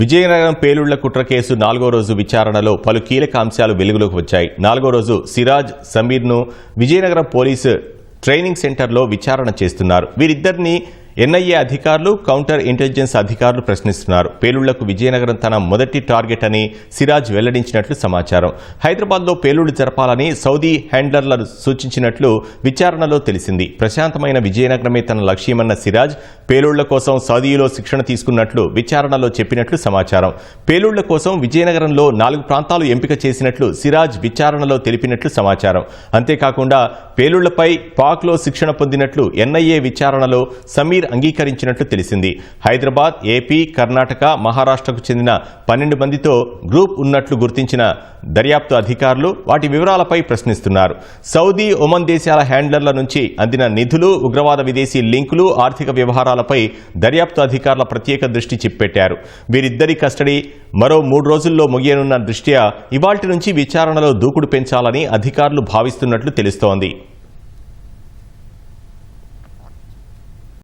విజయనగరం పేలుళ్ళ కుట్ర కేసు నాలుగో రోజు విచారణలో పలు కీలక అంశాలు వెలుగులోకి వచ్చాయి. నాలుగో రోజు సిరాజ్ సమీర్ను విజయనగరం పోలీసు ట్రైనింగ్ సెంటర్లో విచారణ చేస్తున్నారు. వీరిద్దరిని ఎన్ఐఏ అధికారులు కౌంటర్ ఇంటెలిజెన్స్ అధికారులు ప్రశ్నిస్తున్నారు. పేలుళ్ళకు విజయనగరం తన మొదటి టార్గెట్ అని సిరాజ్ వెల్లడించినట్లు సమాచారం. హైదరాబాద్లో పేలుళ్ళు జరపాలని సౌదీ హ్యాండ్లర్లను సూచించినట్లు విచారణలో తెలిసింది. ప్రశాంతమైన విజయనగరమే తన లక్ష్యమన్న సిరాజ్ పేలుళ్ళ కోసం సౌదీలో శిక్షణ తీసుకున్నట్లు విచారణలో చెప్పినట్లు సమాచారం. పేలుళ్ళ కోసం విజయనగరంలో నాలుగు ప్రాంతాలు ఎంపిక చేసినట్లు సిరాజ్ విచారణలో తెలిపినట్లు సమాచారం. అంతేకాకుండా పేలుళ్ళపై పాక్లో శిక్షణ పొందినట్లు ఎన్ఐఏ విచారణలో సమీర్ అంగీకరించినట్లు తెలిసింది. హైదరాబాద్ ఏపీ కర్ణాటక మహారాష్ట్రకు చెందిన పన్నెండు మందితో గ్రూప్ ఉన్నట్లు గుర్తించిన దర్యాప్తు అధికారులు వాటి వివరాలపై ప్రశ్నిస్తున్నారు. సౌదీ ఒమన్ దేశాల హ్యాండ్లర్ల నుంచి అందిన నిధులు ఉగ్రవాద విదేశీ లింకులు ఆర్థిక వ్యవహారాలపై దర్యాప్తు అధికారుల ప్రత్యేక దృష్టి చిప్పెట్టారు. వీరిద్దరి కస్టడీ మరో మూడు రోజుల్లో ముగియనున్న దృష్ట్యా ఇవాల్టి నుంచి విచారణలో దూకుడు పెంచాలని అధికారులు భావిస్తున్నట్లు తెలుస్తోంది.